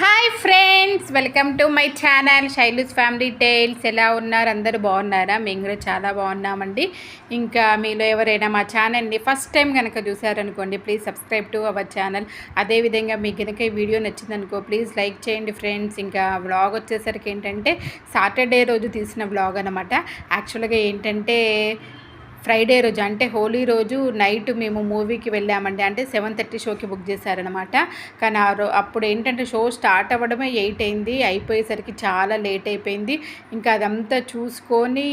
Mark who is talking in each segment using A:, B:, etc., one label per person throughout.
A: Hi friends welcome to my channel Shailu's family tales ఎలా ఉన్నారు? అందరూ బాగున్నారా? మేము కూడా చాలా బాగున్నామండి. ఇంకా మీలో ఎవరైనా మా ఛానల్ని ఫస్ట్ టైం కనుక చూసారనుకోండి please subscribe to our channel అదేవిధంగా మీకు కనుక ఈ వీడియో నచ్చిందనుకో ప్లీజ్ లైక్ చేయండి ఫ్రెండ్స్ ఇంకా వ్లాగ్ వచ్చేసరికి ఏంటంటే సాటర్డే రోజు తీసిన వ్లాగ్ అనమాట యాక్చువల్గా ఏంటంటే ఫ్రైడే రోజు అంటే హోలీ రోజు నైట్ మేము మూవీకి వెళ్ళామండి. అంటే సెవెన్ థర్టీ షోకి బుక్ చేశారనమాట కానీ ఆ రో అప్పుడు ఏంటంటే షో స్టార్ట్ అవ్వడమే ఎయిట్ అయింది. అయిపోయేసరికి చాలా లేట్ అయిపోయింది. ఇంకా అదంతా చూసుకొని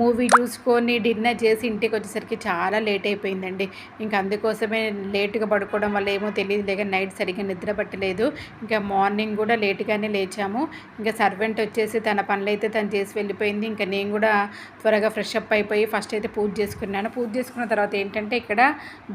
A: మూవీ చూసుకొని డిన్నర్ చేసి ఇంటికి వచ్చేసరికి చాలా లేట్ అయిపోయిందండి. ఇంకా అందుకోసమే లేటుగా పడుకోవడం వల్ల ఏమో తెలియదు. లేక నైట్ సరిగ్గా నిద్ర పట్టలేదు. ఇంకా మార్నింగ్ కూడా లేటుగానే లేచాము. ఇంకా సర్వెంట్ వచ్చేసి తన పనులైతే తను చేసి వెళ్ళిపోయింది. ఇంకా నేను కూడా త్వరగా ఫ్రెష్ అప్ అయిపోయి ఫస్ట్ అయితే పూజ చేసుకున్నాను. పూజ చేసుకున్న తర్వాత ఏంటంటే ఇక్కడ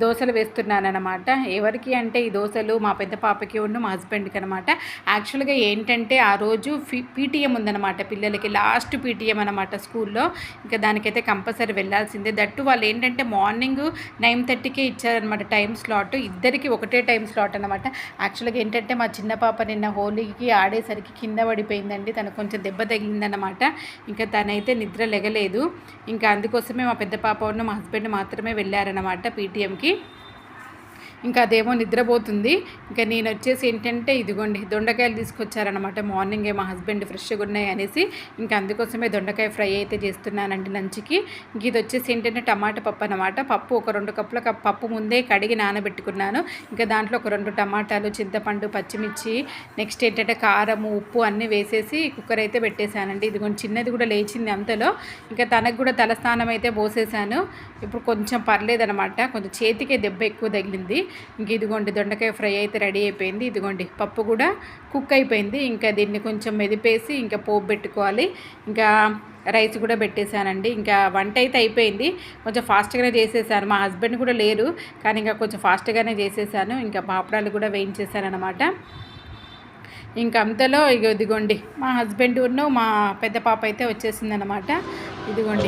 A: దోశలు వేస్తున్నాను అనమాట ఎవరికి అంటే ఈ దోశలు మా పెద్ద పాపకి ఉన్న మా హస్బెండ్కి అనమాట యాక్చువల్గా ఏంటంటే ఆ రోజు పీటీఎం ఉందన్నమాట పిల్లలకి. లాస్ట్ పీటీఎం అనమాట స్కూల్లో. ఇంకా దానికైతే కంపల్సరీ వెళ్ళాల్సిందే. దట్టు వాళ్ళు ఏంటంటే మార్నింగ్ నైన్ థర్టీకే ఇచ్చారనమాట టైం స్లాట్. ఇద్దరికి ఒకటే టైం స్లాట్ అనమాట యాక్చువల్గా ఏంటంటే మా చిన్న పాప నిన్న హోలీకి ఆడేసరికి కింద పడిపోయిందండి. తను కొంచెం దెబ్బ తగిలిందనమాట ఇంకా తనైతే నిద్ర లెగలేదు. ఇంకా అందుకోసమే మా పెద్ద పాప ఉన్న మా హస్బెండ్ మాత్రమే వెళ్ళారనమాట పీటీఎంకి. ఇంకా అదేమో నిద్రపోతుంది. ఇంకా నేను వచ్చేసి ఏంటంటే ఇదిగోండి దొండకాయలు తీసుకొచ్చారనమాట మార్నింగే మా హస్బెండ్ ఫ్రెష్గా ఉన్నాయి అనేసి ఇంకా అందుకోసమే దొండకాయ ఫ్రై అయితే చేస్తున్నానండి లంచ్కి. ఇంక ఇది వచ్చేసి ఏంటంటే టమాటా పప్పు అనమాట పప్పు ఒక రెండు కప్పుల పప్పు ముందే కడిగి నానబెట్టుకున్నాను. ఇంకా దాంట్లో ఒక రెండు టమాటాలు చింతపండు పచ్చిమిర్చి నెక్స్ట్ ఏంటంటే కారము ఉప్పు అన్నీ వేసేసి కుక్కర్ అయితే పెట్టేశానండి. ఇదిగోండి చిన్నది కూడా లేచింది అంతలో. ఇంకా తనకు కూడా తలస్నానం అయితే పోసేసాను ఇప్పుడు కొంచెం పర్లేదనమాట కొంచెం చేతికే దెబ్బ ఎక్కువ తగిలింది. ఇంక ఇదిగోండి దొండకాయ ఫ్రై అయితే రెడీ అయిపోయింది. ఇదిగోండి పప్పు కూడా కుక్ అయిపోయింది. ఇంకా దీన్ని కొంచెం మెదిపేసి ఇంకా పోపు పెట్టుకోవాలి. ఇంకా రైస్ కూడా పెట్టేశానండి. ఇంకా వంట అయితే అయిపోయింది. కొంచెం ఫాస్ట్గానే చేసేసాను. మా హస్బెండ్ కూడా లేరు కానీ ఇంకా కొంచెం ఫాస్ట్గానే చేసేసాను. ఇంకా పాపడాలు కూడా వేయించేసాను అనమాట ఇంకా అంతలో ఇక ఇదిగోండి మా హస్బెండ్ ఉన్న మా పెద్ద పాప అయితే వచ్చేసింది అనమాట ఇదిగోండి.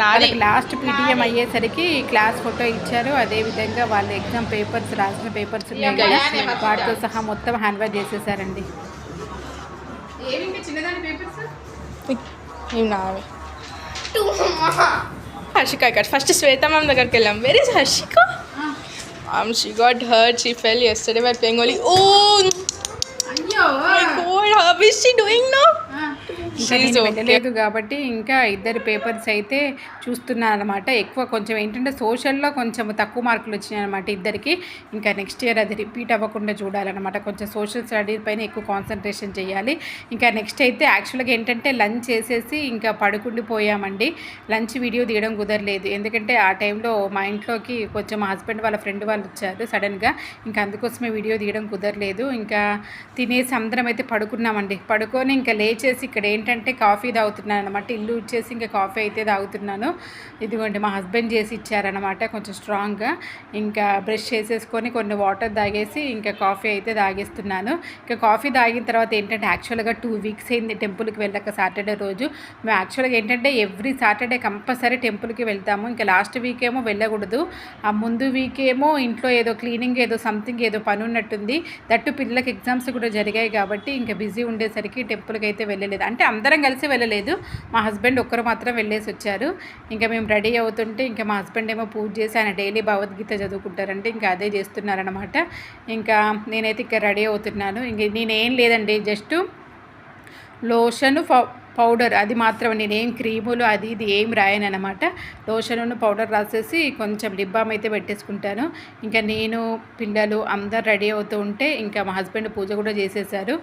B: నాది.
A: లాస్ట్ పీటీఎం అయ్యేసరికి క్లాస్ ఫోటో ఇచ్చారు. అదే విధంగా వాళ్ళ ఎగ్జామ్ పేపర్స్ రాసిన పేపర్స్ ఉన్నాయి కదా. వాటితో సహా మొత్తం హ్యాండ్ వాష్ చేసేసారండి.
B: హర్షిక ఇక్కడ. ఫస్ట్ శ్వేత మ్యామ్ దగ్గరికి వెళ్ళాం. Very is Harshika? Um, she got hurt. She fell yesterday by playing only. Oh,
A: అయ్యో!
B: My God! How is she doing now?
A: ఇంకా
B: She's
A: నేను
B: okay.
A: వెళ్ళలేదు కాబట్టి ఇంకా ఇద్దరు పేపర్స్ అయితే చూస్తున్నాను అనమాట ఎక్కువ కొంచెం ఏంటంటే సోషల్లో కొంచెం తక్కువ మార్కులు వచ్చినాయి అనమాట ఇద్దరికి. ఇంకా నెక్స్ట్ ఇయర్ అది రిపీట్ అవ్వకుండా చూడాలన్నమాట. కొంచెం సోషల్ స్టడీస్ పైన ఎక్కువ కాన్సన్ట్రేషన్ చేయాలి. ఇంకా నెక్స్ట్ అయితే యాక్చువల్గా ఏంటంటే లంచ్ చేసేసి ఇంకా పడుకుండిపోయామండి. లంచ్ వీడియో తీయడం కుదరలేదు. ఎందుకంటే ఆ టైంలో మా ఇంట్లోకి కొంచెం మా హస్బెండ్ వాళ్ళ ఫ్రెండ్ వాళ్ళు వచ్చారు సడన్గా ఇంకా అందుకోసమే వీడియో తీయడం కుదరలేదు. ఇంకా తినేసి అందరం అయితే పడుకున్నామండి. పడుకొని ఇంకా లేచేసి ఇక్కడ ఏంటంటే కాఫీ తాగుతున్నాను అనమాట ఇల్లు వచ్చేసి ఇంకా కాఫీ అయితే తాగుతున్నాను. ఇదిగోండి మా హస్బెండ్ చేసి ఇచ్చారనమాట కొంచెం స్ట్రాంగ్గా. ఇంకా బ్రష్ చేసేసుకొని కొన్ని వాటర్ తాగేసి ఇంకా కాఫీ అయితే తాగేస్తున్నాను. ఇంకా కాఫీ తాగిన తర్వాత ఏంటంటే యాక్చువల్గా టూ వీక్స్ అయింది టెంపుల్కి వెళ్ళక సాటర్డే రోజు. మేము యాక్చువల్గా ఏంటంటే ఎవ్రీ సాటర్డే కంపల్సరీ టెంపుల్కి వెళ్తాము. ఇంకా లాస్ట్ వీక్ ఏమో వెళ్ళకూడదు. ఆ ముందు వీక్ ఏమో ఇంట్లో ఏదో క్లీనింగ్ ఏదో సంథింగ్ ఏదో పని ఉన్నట్టుంది. దట్టు పిల్లలకి ఎగ్జామ్స్ కూడా జరిగాయి కాబట్టి ఇంకా బిజీ ఉండేసరికి టెంపుల్కి అయితే వెళ్ళలేదు. అంటే అందరం కలిసి వెళ్ళలేదు. మా హస్బెండ్ ఒక్కరు మాత్రం వెళ్ళేసి వచ్చారు. ఇంకా మేము రెడీ అవుతుంటే ఇంకా మా హస్బెండ్ ఏమో పూజ చేసి ఆయన డైలీ భగవద్గీత చదువుకుంటారంటే ఇంకా అదే చేస్తున్నారనమాట ఇంకా నేనైతే ఇంకా రెడీ అవుతున్నాను. ఇంక నేనేం లేదండి జస్ట్ లోషన్ పౌడర్ అది మాత్రం నేనేం క్రీములు అది ఇది ఏం రాయను అనమాట లోషను పౌడర్ రాసేసి కొంచెం లిప్ బామ్ అయితే పెట్టేసుకుంటాను. ఇంకా నేను పిల్లలు అందరు రెడీ అవుతూ ఉంటే ఇంకా మా హస్బెండ్ పూజ కూడా చేసేసారు.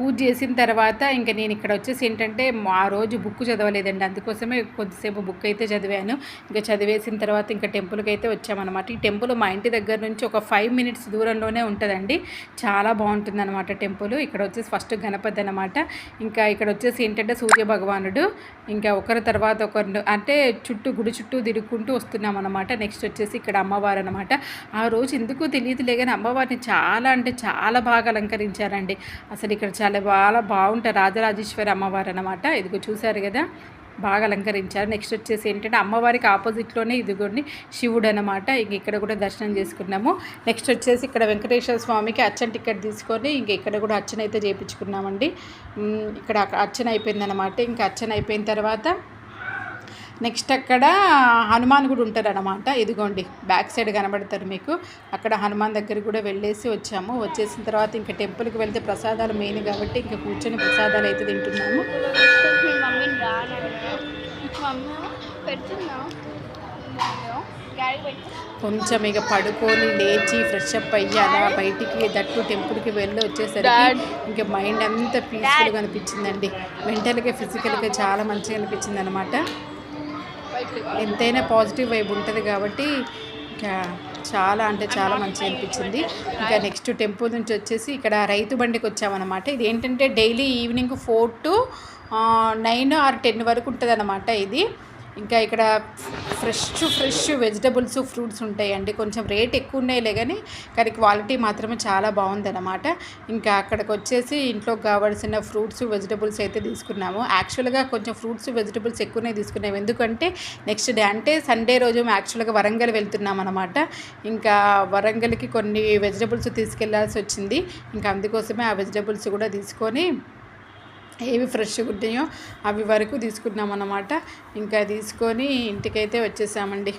A: పూజ చేసిన తర్వాత ఇంకా నేను ఇక్కడ వచ్చేసి ఏంటంటే ఆ రోజు బుక్ చదవలేదండి. అందుకోసమే కొద్దిసేపు బుక్ అయితే చదివాను. ఇంకా చదివేసిన తర్వాత ఇంకా టెంపుల్కి అయితే వచ్చామన్నమాట. ఈ టెంపుల్ మా ఇంటి దగ్గర నుంచి ఒక ఫైవ్ మినిట్స్ దూరంలోనే ఉంటుందండి. చాలా బాగుంటుంది అనమాట టెంపుల్ ఇక్కడ వచ్చేసి ఫస్ట్ గణపతి అనమాట ఇంకా ఇక్కడ వచ్చేసి ఏంటంటే సూర్య భగవానుడు. ఇంకా ఒకరి తర్వాత ఒకరు అంటే చుట్టూ గుడి చుట్టూ తిరుగుకుంటూ వస్తున్నాం అనమాట నెక్స్ట్ వచ్చేసి ఇక్కడ అమ్మవారు అనమాట ఆ రోజు ఎందుకు తెలియదులే కానీ అమ్మవారిని చాలా అంటే చాలా బాగా అలంకరించారండి. అసలు ఇక్కడ చాలా బాగా బాగుంటారు రాజరాజేశ్వరి అమ్మవారు అనమాట ఇదిగో చూసారు కదా బాగా అలంకరించారు. నెక్స్ట్ వచ్చేసి ఏంటంటే అమ్మవారికి ఆపోజిట్లోనే ఇదిగోండి శివుడు అనమాట ఇంక ఇక్కడ కూడా దర్శనం చేసుకున్నాము. నెక్స్ట్ వచ్చేసి ఇక్కడ వెంకటేశ్వర స్వామికి అర్చన టికెట్ తీసుకొని ఇంక ఇక్కడ కూడా అర్చన అయితే చేయించుకున్నామండి. ఇక్కడ అర్చన అయిపోయిందనమాట ఇంకా అర్చన అయిపోయిన తర్వాత నెక్స్ట్ అక్కడ హనుమాన్ కూడా ఉంటారు అనమాట ఇదిగోండి బ్యాక్ సైడ్ కనబడతారు మీకు. అక్కడ హనుమాన్ దగ్గర కూడా వెళ్ళేసి వచ్చాము. వచ్చేసిన తర్వాత ఇంకా టెంపుల్కి వెళ్తే ప్రసాదాలు మెయిన్ కాబట్టి ఇంకా కూర్చొని ప్రసాదాలు అయితే తింటున్నాము. కొంచెం ఇక పడుకొని లేచి ఫ్రెష్ అప్ అయ్యి అలా బయటికి దట్టు టెంపుల్కి వెళ్ళి. వచ్చేసరికి ఇంకా మైండ్ అంతా పీస్ఫుల్గా అనిపించిందండి. మెంటల్గా ఫిజికల్గా చాలా మంచిగా అనిపించింది అనమాట ఎంతైనా పాజిటివ్ వైబ్ ఉంటుంది కాబట్టి చాలా అంటే చాలా మంచిగా అనిపించింది. ఇంకా నెక్స్ట్ టెంపుల్ నుంచి వచ్చేసి ఇక్కడ రైతు బండికి వచ్చామన్నమాట. ఇది ఏంటంటే daily evening four to nine or ten వరకు ఉంటుంది ఇది. ఇంకా ఇక్కడ ఫ్రెష్ ఫ్రెష్ వెజిటబుల్స్ ఫ్రూట్స్ ఉంటాయండి. కొంచెం రేట్ ఎక్కువ ఉన్నాయిలే కానీ కానీ క్వాలిటీ మాత్రమే చాలా బాగుందన్నమాట. ఇంకా అక్కడికి వచ్చేసి ఇంట్లోకి కావాల్సిన ఫ్రూట్స్ వెజిటబుల్స్ అయితే తీసుకున్నాము. యాక్చువల్గా కొంచెం ఫ్రూట్స్ వెజిటబుల్స్ ఎక్కువనే తీసుకున్నాము. ఎందుకంటే నెక్స్ట్ డే అంటే సండే రోజు మేము యాక్చువల్గా వరంగల్ వెళ్తున్నాం అనమాట ఇంకా వరంగల్కి కొన్ని వెజిటబుల్స్ తీసుకెళ్ళాల్సి వచ్చింది ఇంకా అందుకోసమే ఆ వెజిటబుల్స్ కూడా తీసుకొని ఏవి ఫ్రెష్గా ఉంటాయో అవి వరకు తీసుకున్నాం అన్నమాట ఇంకా తీసుకొని ఇంటికైతే వచ్చేసామండి.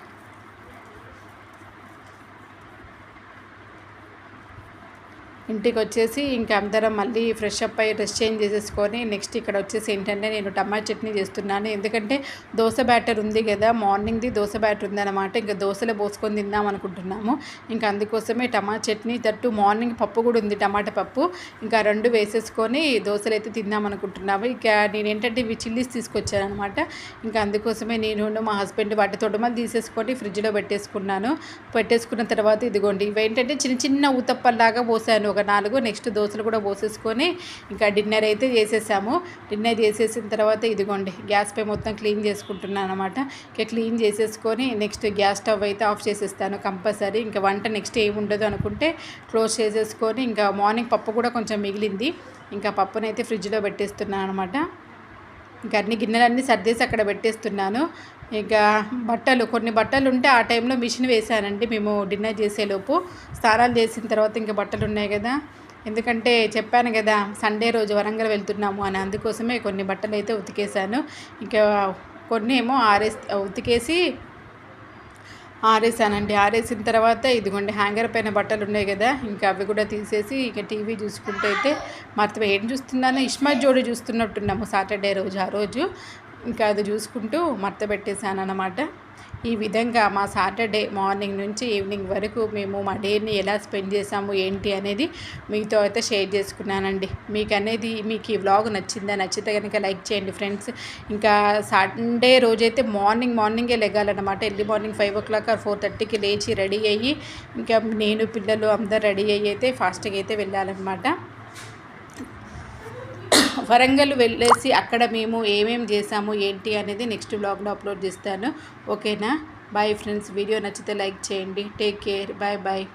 A: ఇంటికి వచ్చేసి ఇంకా అందరం మళ్ళీ ఫ్రెష్ అప్ అయ్యి డ్రెస్ చేంజ్ చేసేసుకొని నెక్స్ట్ ఇక్కడ వచ్చేసి ఏంటంటే నేను టమాటా చట్నీ చేస్తున్నాను. ఎందుకంటే దోశ బ్యాటర్ ఉంది కదా మార్నింగ్ది దోశ బ్యాటర్ ఉందన్నమాట. ఇంకా దోశలో పోసుకొని తిందాం అనుకుంటున్నాము. ఇంకా అందుకోసమే టమాటా చట్నీ తట్టు మార్నింగ్ పప్పు కూడా ఉంది టమాటా పప్పు. ఇంకా రెండు వేసేసుకొని దోశలు అయితే తిందాం అనుకుంటున్నాము. ఇక నేను ఏంటంటే ఇవి చిల్లీస్ తీసుకొచ్చాను అనమాట ఇంకా అందుకోసమే నేను మా హస్బెండ్ వాటి తొడమలు తీసేసుకొని ఫ్రిడ్జ్లో పెట్టేసుకున్నాను. పెట్టేసుకున్న తర్వాత ఇదిగోండి ఇవి ఏంటంటే చిన్న చిన్న ఊతప్పల్లాగా పోసాను. ఒక నాలుగు నెక్స్ట్ దోశలు కూడా పోసేసుకొని ఇంకా డిన్నర్ అయితే చేసేసాము. డిన్నర్ చేసేసిన తర్వాత ఇదిగోండి గ్యాస్ పై మొత్తం క్లీన్ చేసుకుంటున్నాను అనమాట ఇంకా క్లీన్ చేసేసుకొని నెక్స్ట్ గ్యాస్ స్టవ్ అయితే ఆఫ్ చేసేస్తాను కంపల్సరీ. ఇంకా వంట నెక్స్ట్ ఏమి ఉండదు అనుకుంటే క్లోజ్ చేసేసుకొని ఇంకా మార్నింగ్ పప్పు కూడా కొంచెం మిగిలింది. ఇంకా పప్పునైతే ఫ్రిడ్జ్లో పెట్టేస్తున్నాను అనమాట ఇంకా అన్ని గిన్నెలన్నీ సర్దేసి అక్కడ పెట్టేస్తున్నాను. ఇక బట్టలు కొన్ని బట్టలు ఉంటే ఆ టైంలో మిషన్ వేసానండి మేము డిన్నర్ చేసేలోపు స్నానాలు చేసిన తర్వాత ఇంకా బట్టలు ఉన్నాయి కదా. ఎందుకంటే చెప్పాను కదా సండే రోజు వరంగల్ వెళ్తున్నాము అని అందుకోసమే కొన్ని బట్టలు అయితే ఉతికేసాను ఇంకా కొన్ని ఏమో ఆరేసి ఉతికేసి ఆరేసానండి. ఆరేసిన తర్వాత ఇదిగోండి హ్యాంగర్ పైన బట్టలు ఉన్నాయి కదా ఇంకా అవి కూడా తీసేసి ఇక టీవీ చూసుకుంటూ అయితే మొత్తం ఏం చూస్తున్నానో? ఇష్మత్ జోడి చూస్తున్నట్టున్నాము సాటర్డే రోజు ఆ రోజు. ఇంకా అది చూసుకుంటూ మడత పెట్టేశాను ఈ విధంగా మా సాటర్డే మార్నింగ్ నుంచి ఈవినింగ్ వరకు మేము మా డేని ఎలా స్పెండ్ చేసాము ఏంటి అనేది మీతో అయితే షేర్ చేసుకున్నానండి. మీకు అనేది మీకు ఈ వ్లాగ్ నచ్చిందా నచ్చితే కనుక లైక్ చేయండి ఫ్రెండ్స్. ఇంకా సండే రోజైతే మార్నింగ్ మార్నింగే లెగాలన్నమాట. Early morning five o'clock or four థర్టీకి లేచి రెడీ అయ్యి ఇంకా నేను పిల్లలు అందరు రెడీ అయ్యి అయితే ఫాస్ట్గా అయితే వెళ్ళాలన్నమాట. వరంగల్ వెళ్ళేసి అక్కడ మేము ఏమేమి చేసాము ఏంటి అనేది నెక్స్ట్ బ్లాగ్లో అప్లోడ్ చేస్తాను. ఓకేనా? బాయ్ ఫ్రెండ్స్ వీడియో నచ్చితే లైక్ చేయండి. Take care bye bye